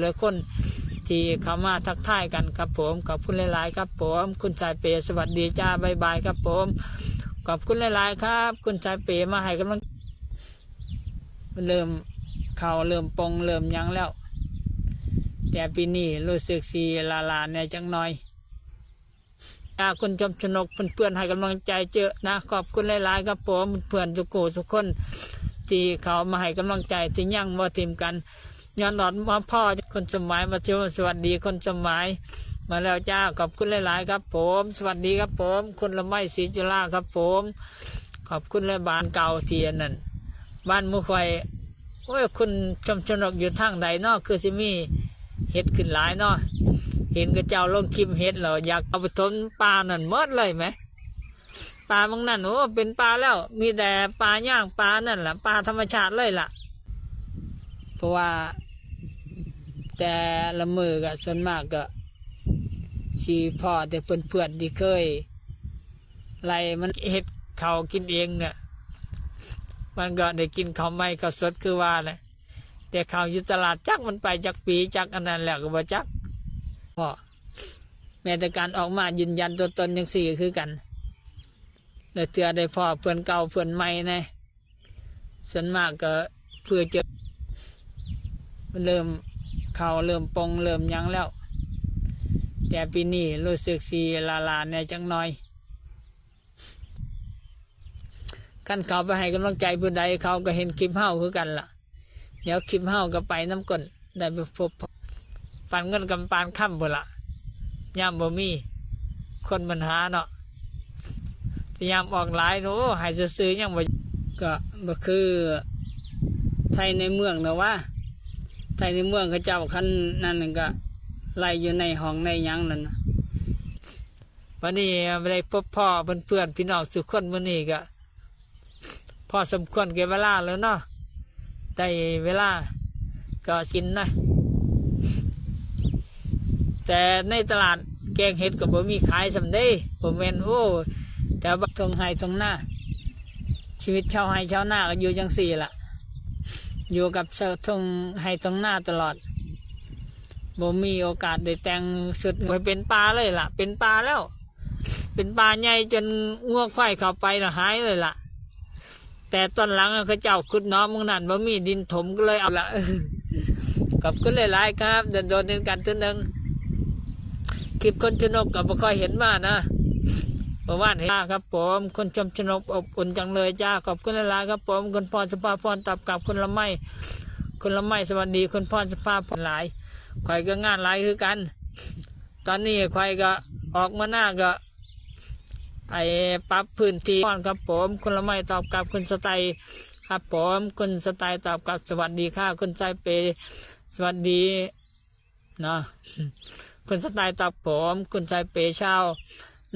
และคนที่เข้ามาทักทายกันครับผมขอบคุณหลาย ๆ ครับผม คุณสายเปย์สวัสดีจ้าบายบายครับผมขอบคุณหลาย ๆ ครับ คุณสายเปย์มาให้กำลังเริ่มเข่าเริ่มปงเริ่มยังแล้ว แต่ปีนี้รู้สึกสีลาลาเนี่ยจังหน่อยถ้าคุณชมชนกเพื่อนๆให้กำลังใจเจอะนะขอบคุณหลายๆครับผมเพื่อนทุกคนทุกคน ที่เขามาให้กำลังใจที่ยั่งว่าทีมกัน ย้อนหลอดมาพ่อคนสมัยมาเชียวสวัสดีคนสมัย มาแล้วจ้าขอบคุณหลาย ๆ ครับผม สวัสดีครับผม คุณละไมศรีจุฬาครับผม ขอบคุณและบ้านเก่าเทียนนั่นบ้านมุขไฟโอ้ยคุณชมชนกอยู่ทางใดเนาะคือสิมีเห็ดขึ้นหลายนาะเห็นกระเจ้าลงคลิปเห็ดเหรออยากเอาไปทนปลานั่นหมดเลยไหมปลาบางนั่นโอ้เป็นปลาแล้ว มีแต่ปลาย่างปลานั่นแหละปลาธรรมชาติเลยล่ะ เพราะว่า แต่ละมือก็ส่วนมากก็สีพ่อแต่เพื่อนๆที่เคยไล่มันเห็ดเขากินเองเนี่ยมันก็ได้กินข้าวไม่ข้าวสดคือว่าเลยแต่ข้าวยู่ตลาดจักมันไปจักปีจักอันนั้นแหละก็บ่จักพ่อแม้แต่การออกมายืนยันตัวตนยังสี่คือกันแล้วเตือได้พ่อเพื่อนเก่าเพื่อนใหม่นะส่วนมากก็เพื่อจอมันเริ่ม เขาเริ่มปงเริ่มยังแล้ว แต่ปีนี้รู้สึกสีลาลาเนี่ยจังน้อยขั้นเขาไปให้กำลังใจผู้ใดเขาก็เห็นคลิปเฮาคือกันล่ะ เดี๋ยวคลิปเฮาก็ไปน้ำก้นได้ไปพบปันเงินกำปานค่ำบ่ละย่ามบ่มีคนมันหาเนาะพยายามออกหลายโน้หายซื้อๆยังบ่ก็บ่คือไทยในเมืองนะว่า ไทยในเมืองเขาเจ้าคันนั่นนก็ไล่อยู่ในห้องในยังนั่นน่ะวันนี้ไม่ได้พบพ่อเพื่อนๆพี่น้องสุขคนวันนี้ก็พอสมควรแก่เวลาแล้วเนาะได้เวลาก็กินนะ แต่ในตลาดแกงเห็ดก็บ่มีขายสำเด้ผมเมนโอ้แต่บักทงไฮทงหน้า ชีวิตชาวไฮชาวหน้าก็อยู่จังสี่ละ อยู่กับชาวทงไฮทงหน้าตลอดบ่มีโอกาสได้แต่งสุดไปเป็นปลาเลยล่ะ เป็นปลาแล้ว เป็นปลาใหญ่จนง่วงไข่เข้าไปนะหายเลยล่ะ แต่ตอนหลังเขาเจ้าขุดน้องมึงนั่นบ่มีดินถมก็เลยเอาละกับก็เลยหลายครับเดินโดนเดินกันตัวหนึ่งคลิปคนชนกกับบ่ค่อยเห็นมานะ เมื่อวานเห็นครับผมคนชมชนกอบอุ่นจังเลยจ้าขอบคุณหลายครับผมคุณพรสภาพรตับกับคุณละไมคุณละไมสวัสดีคุณพรสภาพรหลายคอยก็งานหลายคือกัน ตอนนี้คอยก็ออกมาหน้าก็ ไอ้ปรับพื้นที่ก่อนครับผม คุณละไมตอบกับคุณสไตครับผมคุณสไตตอบกับสวัสดีค่ะคุณใจเป สวัสดีเนาะคุณสไตตอบผม คุณใจเปเช้า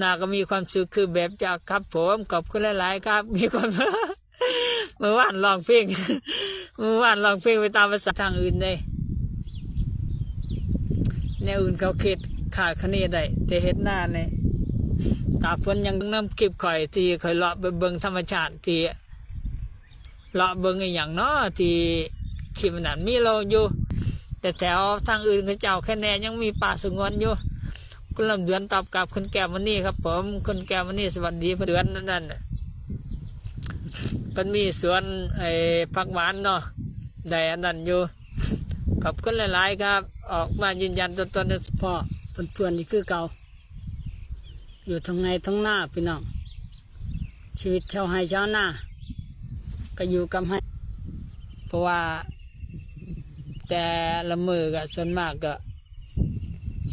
น้าก็มีความสุขคือแบบจากครับผมขอบคุณหลายๆครับ มีความเมื่อวานลองเพลงเมื่อวานลองเพลงไปตามภาษาทางอื่นได้แนวอื่นเขาคิดขาดคะแนนได้แต่เฮ็ดหน้าเนี่ยตาฝนยังน้ำคลิปข่อยที่ข่อยเลาะไปเบิ่งธรรมชาติที่เลาะเบิ่งอหย่างเนาะที่คลิปนั้นมีเราอยู่ แต่แถวทางอื่นเขาเจ้าคะแนนยังมีป่าสงวนอยู่ คุณลำเดือนตอบกลับคุณแก้วมันนี่ครับ ผมคุณแก้วมันนี่สวัสดีเดือนนั่นนั่นน่ะมันมีสวนไอ้ผักหวานเนาะได้อันนั้นอยู่ขอบคุณหลาย ๆ ครับ ออกมายืนยันตัวตนพ่อเพื่อนๆนี่คือเก่าอยู่ทั้งในทั้งหน้าพี่น้องชีวิตชาวไฮชาวหน้าก็อยู่กับให้เพราะว่า แต่ละมือก็ส่วนมากก็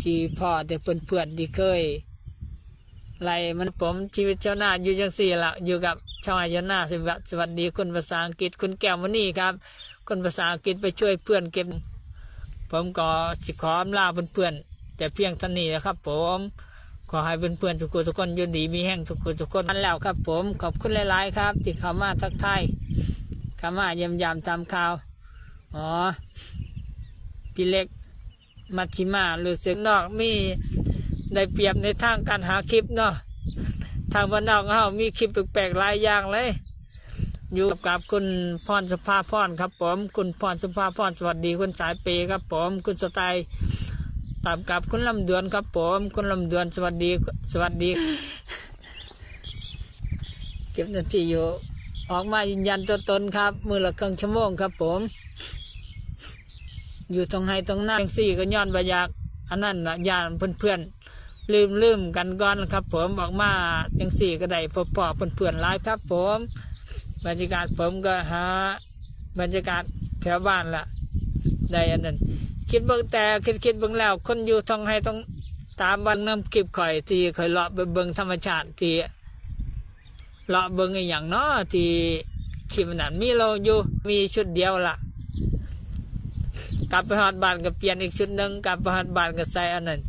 สีพ่อแต่เพื่อนๆที่เคยไล่มันผมชีวิตเจ้าหน้าอยู่จังสี่ละอยู่กับชาวไร่ชาวนาสวัสสวัสดีคนภาษาอังกฤษคุณแก้วมนี่ครับคนภาษาอังกฤษไปช่วยเพื่อนเก็บ ผมก็สิขอลาเพื่อนๆแต่เพียงท่านี้นะครับ ผมขอให้เพื่อนๆทุกคนทุกคนยู่ดีมีแห้งทุกคนทุกคนนั่นแล้วครับ ผมขอบคุณหลายๆครับที่เข้ามาทักทายเข้ามาเยี่ยมยามตามข่าวอ๋อพี่เล็ก มัชชิมาหรือเสียงนอกมีได้เปรียบในทางการหาคลิปเนาะทางบ้านนอกเฮามีคลิปแปลกๆหลายอย่างเลย อยู่กับคุณพรสภาพรครับผม คุณพรสภาพรสวัสดีคุณสายเปย์ครับผม คุณสไตล์ตามกับคุณลำดวนครับผม คุณลำดวนสวัสดี สวัสดี เก็บนาทีอยู่ ออกมายืนยันตัวตนครับ มือละครึ่งชั่วโมงครับผม อยู่ตรงไห้ตรงหน้าจังสี่ก็ย้อนบายากอันนั้นนะยานเพื่อนลืมลืมกันก่อนครับ ผมออกมาจังสี่ก็ได้พบปอเพื่อนๆหลายครับ ผม บรรยากาศผมก็หาบรรยากาศแถวบ้านละได้อันนั้น คิดเบิ่งแต่คิดคิดเบิ่งแล้ว คนอยู่ทองให้ต้องตามวันน้ำกิบข่อยที่ข่อยเลาะไปเบิ่งธรรมชาติที่เลาะเบิ่งอย่างเนาะที่คลิปนั้นมีเราอยู่มีชุดเดียวล่ะ กลับไปหอดบ้านก็เปลี่ยนอีกชุดหนึ่งกลับไปหอดบ้านก็ใส่อันนั้น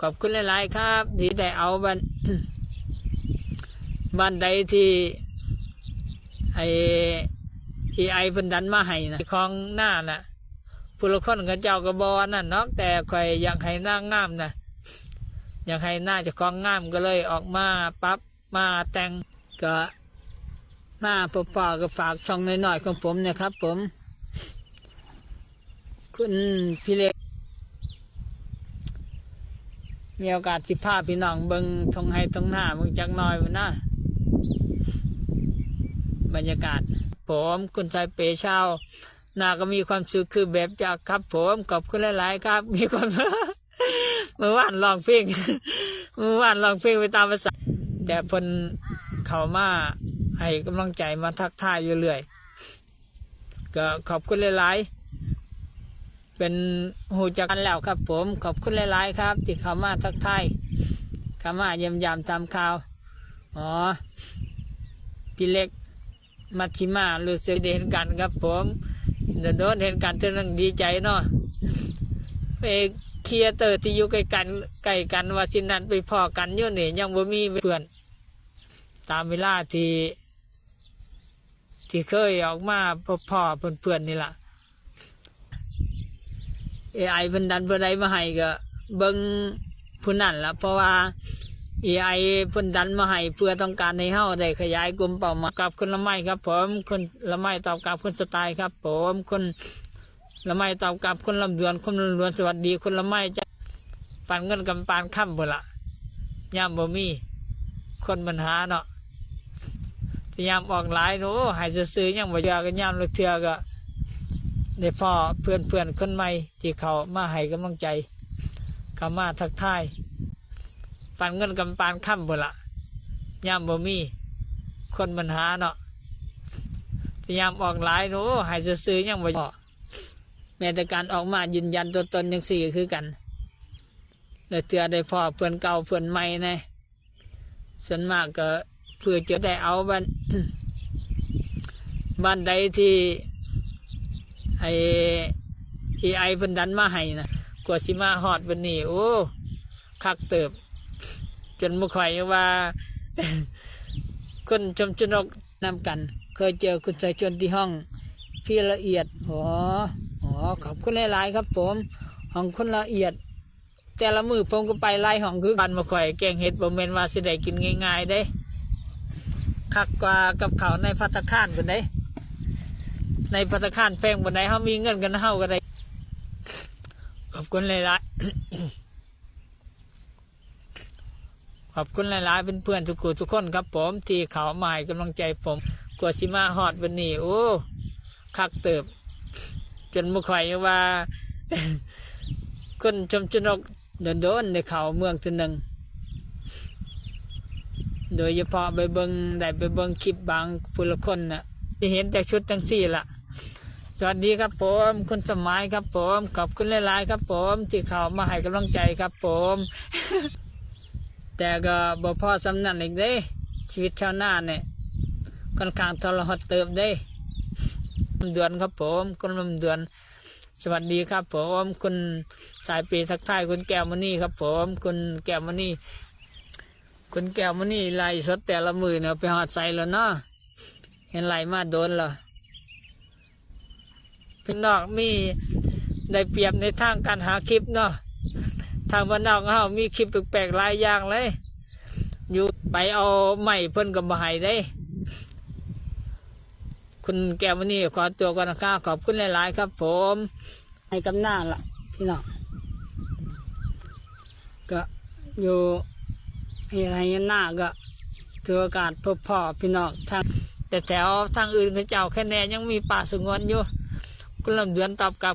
ขอบคุณหลาย ๆ ครับ ที่ได้เอาบ้านบ้านใดที่ไอเอไอเพิ่นดันมาให้นะของหน้าน่ะผู้ละคนกับเจ้ากระบอนั่นเนาะแต่ข่อยอยากให้หน้างามนะอยากให้หน้าจะคลองงามก็เลยออกมาปั๊บมาแต่งก็มาปอปอก็ฝากช่องน้อยๆของผมนะครับผม คุณพี่เล็ก มีโอกาสสิพาพี่น้องเบิงทงไห้ตรงหน้าเบิงจักหน้อยมันนะบรรยากาศ ผมคุณชายเปเชานาก็มีความสุขคือแบบจากครับ ผมขอบคุณหลาย ๆ ครับ มีความเมื่อวานลองเพลงเมื่อวานลองเพลงไปตามภาษา แต่พนเขามาให้กำลังใจมาทักทายอยู่เรื่อยก็ขอบคุณหลาย ๆ เป็นหูจักกันแล้วครับผมขอบคุณหลายๆครับ ที่เขามาทักทายเขามาเยี่ยมยามตามข่าวอ๋อพี่เล็กมัชชิมารู้สึกได้เห็นกันครับผมเดี๋ยวโดนเห็นกันเท่านั้นดีใจเนาะไปเคลียเตอร์ที่อยู่ใกล้กันใกล้กันว่าสินันไปพอกันอยู่นี่ยังบ่มีเพื่อน ตามเวลาที่ ที่เคยออกมาพ่อเพื่อนๆนี่แหละ เอไอเพิ่นดันเพื่อใดมาให้ก็เบิ่งผู้นั่นละเพราะว่าเอไอเพิ่นดันมาให้เพื่อต้องการให้เฮาได้ขยายกลุ่มเป้าหมายกับคนละไม้ครับ ผมคนละไม้ตอบกับคนสไตล์ครับ ผมคนละไม้ตอบกับคนลำดวนคนลำดวนสวัสดีคนละไม้จะปันเงินกำปานค่ำเบ่ละย่ามบ่มีคนปัญหาเนาะยามออกหลายโน้หายซื้อๆยังบ่เจอกันยามละเทือก็ ได้พ่อเพื่อนเพื่อนคนใหม่ที่เขามาให้กำลังใจเขามาทักทายปันเงินกำปานค่ำบ่ละยามบ่มี คนปัญหาเนาะแต่ยามออกหลายโน้หายซื้อๆยังบ่พอแม้แต่การออกมายืนยันตัวตนยังสี่คือกันแล้วเตือได้พอเพื่อนเก่าเพื่อนใหม่นะส่วนมากก็เพื่อจะได้เอาบ้านบ้านใดที่ ไอเอไอเพิ่นดันมาให้นะกว่าสิมาฮอดวันนี้โอ้คักเติบ จนมุข่อยว่าคนชมชนกนำกัน เคยเจอคุณสายชนที่ห้อง พี่ละเอียดอ๋ออ๋อขอบคุณหลายๆครับผมห้องคนละเอียด แต่ละมือผมก็ไปไล่ห้องคือกันมาข่อยแกงเห็ดบ่แม่นว่าสิได้กินง่ายๆได้ คักกว่ากับเขาในพัตตาคารบนได้ ในพัตตาคารแพงบนไดเขามีเงินกันเฮาก็ได้ขอบคุณหลายๆขอบคุณหลายๆเพื่อนๆทุกคนทุกคนครับผม ที่เขามาให้กำลังใจผมกว่าสิมาฮอดวันนี้โอ้คักเติบ จนมุข่อยว่าคนชมชนกโดนในเขาเมืองทีหนึ่งโดยเฉพาะไปเบิงได้ไปเบิงคลิปบางผู้ละคนน่ะที่เห็นจากชุดทั้งสี่ละ สวัสดีครับผมคุณสมัยครับผมขอบคุณหลายๆครับผมที่เขามาให้กำลังใจครับผม แต่ก็บ่พอสำนันอีกเด้ ชีวิตชาวนาเนี่ยค่อนข้างทรหดเติบเด้ลำเดือนครับผมคุณลำเดือนสวัสดีครับผมคุณสายปีทักทายคุณแก้วมณีครับผมคุณแก้วมณีคุณแก้วมันนี่ไล่สดแต่ละมือเนี่ยไปหอดใส่แล้วเนาะเห็นไล่มาโดนเหรอ พี่นอกมีได้เปรียบในทางการหาคลิปเนาะทางบ้านนอกเฮามีคลิปแปลกๆหลายอย่างเลย อยู่ไปเอาไม้เพิ่นกับมาให้ได้ คุณแก้ววันนี้ขอตัวก่อนนะครับขอบคุณหลายๆครับ ผมให้กำหน้าละพี่น้องก็อยู่อะไรหน้าก็ถือโอกาสพบพ่อพี่น้องทางแต่แถวทางอื่นเขาเจ้าแค่แน่ยังมีป่าสงวนอยู่ คุณลำ